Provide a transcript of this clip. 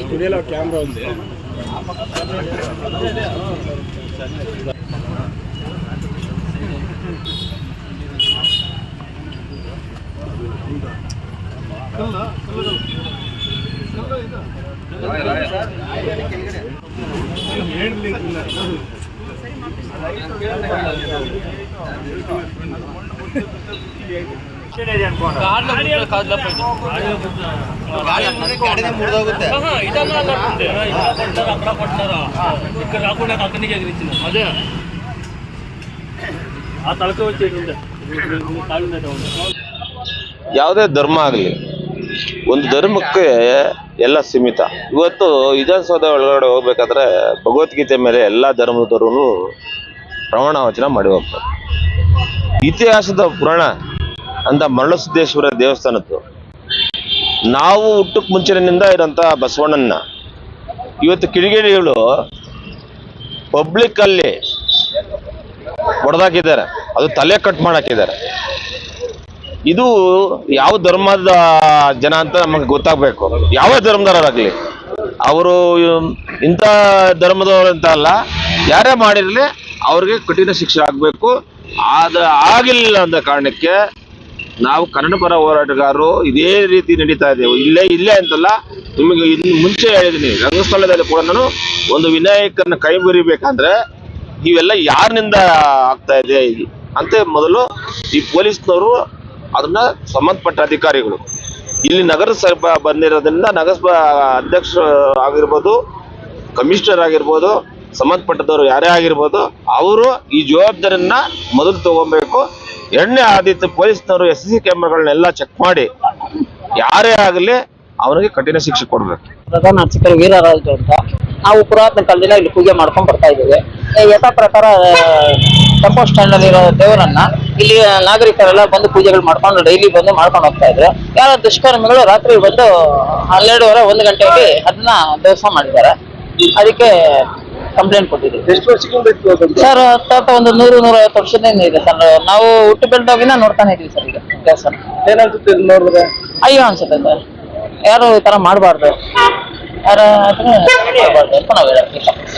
స్టూడియోలో కెమెరా ఉంది ఏడు లేదు ಸರಿ ಅಲ್ಲಂತೆ. ఇక్కడ కొట్టారు, అక్కడ కొట్టారు. ఇక్కడ రాకుండా అక్కడి నుంచి ఎగిరించింది అదే ఆ తలక వచ్చేది ఉండే కాళ్ళు మీద ఉంది ಯಾವುದೇ ಧರ್ಮ ಆಗಲಿ ಒಂದು ಧರ್ಮಕ್ಕೆ ಎಲ್ಲ ಸೀಮಿತ ಇವತ್ತು ವಿಧಾನಸೌಧ ಒಳಗಡೆ ಹೋಗ್ಬೇಕಾದ್ರೆ ಭಗವದ್ಗೀತೆ ಮೇಲೆ ಎಲ್ಲ ಧರ್ಮದವರು ಪ್ರಮಾಣ ವಚನ ಮಾಡಿ ಹೋಗ್ತಾರೆ ಇತಿಹಾಸದ ಪುರಾಣ ಅಂತ ಮರಳಸಿದ್ದೇಶ್ವರ ದೇವಸ್ಥಾನದ್ದು. ನಾವು ಹುಟ್ಟಕ್ಕೆ ಮುಂಚಿನಿಂದ ಇರೋಂಥ ಬಸವಣ್ಣನ ಇವತ್ತು ಕಿಡಿಗೇಡಿಗಳು ಪಬ್ಲಿಕ್ ಅಲ್ಲಿ ಹೊಡೆದಾಕಿದ್ದಾರೆ. ಅದು ತಲೆ ಕಟ್ ಮಾಡಾಕಿದ್ದಾರೆ. ಇದು ಯಾವ ಧರ್ಮದ ಜನ ಅಂತ ನಮಗೆ ಗೊತ್ತಾಗಬೇಕು. ಯಾವ ಧರ್ಮದವರಾಗಲಿ? ಅವರು ಇಂಥ ಧರ್ಮದವರು ಅಂತ ಅಲ್ಲ, ಯಾರೇ ಮಾಡಿರಲಿ ಅವ್ರಿಗೆ ಕಠಿಣ ಶಿಕ್ಷೆ ಆಗಬೇಕು. ಆದ ಆಗಿಲ್ಲ ಅಂದ ಕಾರಣಕ್ಕೆ ನಾವು ಕನ್ನಡ ಪರ ಹೋರಾಟಗಾರರು ಇದೇ ರೀತಿ ನಡೀತಾ ಇದ್ದೇವೆ. ಇಲ್ಲೇ ಇಲ್ಲೇ ಅಂತಲ್ಲ, ನಿಮಗೆ ಇನ್ನು ಮುಂಚೆ ಹೇಳಿದ್ದೀನಿ, ರಂಗಸ್ಥಳದಲ್ಲಿ ಕೂಡ ನಾನು ಒಂದು ವಿನಾಯಕನ ಕೈ ಮುರಿಬೇಕಂದ್ರೆ ಇವೆಲ್ಲ ಯಾರಿನಿಂದ ಆಗ್ತಾ ಇದೆ ಅಂತ ಮೊದಲು ಈ ಪೊಲೀಸ್ನವರು ಅದನ್ನ ಸಂಬಂಧಪಟ್ಟ ಅಧಿಕಾರಿಗಳು. ಇಲ್ಲಿ ನಗರಸಭಾ ಬಂದಿರೋದ್ರಿಂದ ನಗರಸಭಾ ಅಧ್ಯಕ್ಷ ಆಗಿರ್ಬೋದು, ಕಮಿಷನರ್ ಆಗಿರ್ಬೋದು, ಸಂಬಂಧಪಟ್ಟದವರು ಯಾರೇ ಆಗಿರ್ಬೋದು, ಅವರು ಈ ಜವಾಬ್ದಾರಿಯನ್ನ ಮೊದಲು ತಗೊಬೇಕು. ಎರಡನೇ ಆದಿತ್ತು ಪೊಲೀಸ್ನವರು ಎಸ್ ಸಿ ಕ್ಯಾಮ್ರಾಗಳನ್ನೆಲ್ಲ ಚೆಕ್ ಮಾಡಿ, ಯಾರೇ ಆಗಲಿ ಅವರಿಗೆ ಕಠಿಣ ಶಿಕ್ಷೆ ಕೊಡಬೇಕು. ಪ್ರಧಾನ ಅರ್ಚಕರು ವೀರರಾಜು ಅಂತ, ನಾವು ಪುರಾತನ ಕಾಲದಿಂದ ಇಲ್ಲಿ ಪೂಜೆ ಮಾಡ್ಕೊಂಡು ಬರ್ತಾ ಇದ್ದೇವೆ. ಯಥಾ ಪ್ರಕಾರ ಟೆಂಪೋ ಸ್ಟ್ಯಾಂಡ್ ಅಲ್ಲಿ ದೇವರನ್ನ ಇಲ್ಲಿ ನಾಗರಿಕರೆಲ್ಲ ಬಂದು ಪೂಜೆಗಳು ಮಾಡ್ಕೊಂಡು, ಡೈಲಿ ಬಂದು ಮಾಡ್ಕೊಂಡು ಹೋಗ್ತಾ ಇದ್ರು. ಯಾರ ದುಷ್ಕರ್ಮಿಗಳು ರಾತ್ರಿ ಬಂದು ಹನ್ನೆರಡುವರೆ, ಒಂದು ಗಂಟೆಯಲ್ಲಿ ಅದನ್ನ ದೇವಸ್ಥಾನ ಮಾಡಿದ್ದಾರೆ. ಅದಕ್ಕೆ ಕಂಪ್ಲೇಂಟ್ ಕೊಟ್ಟಿದ್ದೀವಿ ಎಷ್ಟು ಇತ್ತು? ಸರ್ ತಾತ ಒಂದು ನೂರು ನೂರೈವತ್ತು ವರ್ಷದಿಂದ ಇದೆ ಸರ್ ನಾವು ಹುಟ್ಟು ಬೆಳೆದಾಗಿನ ನೋಡ್ತಾನೆ ಇದೀವಿ ಸರ್ ಈಗ ಏನನ್ಸುತ್ತೆ ಇದನ್ನ ನೋಡಿದ್ರೆ ಅಯ್ಯೋ ಅನ್ಸುತ್ತೆ ಸರ್ ಯಾರು ಈ ತರ ಮಾಡಬಾರ್ದು ಯಾರು ಮಾಡಬಾರ್ದು ಅಂತ ನಾವು ಹೇಳೋದು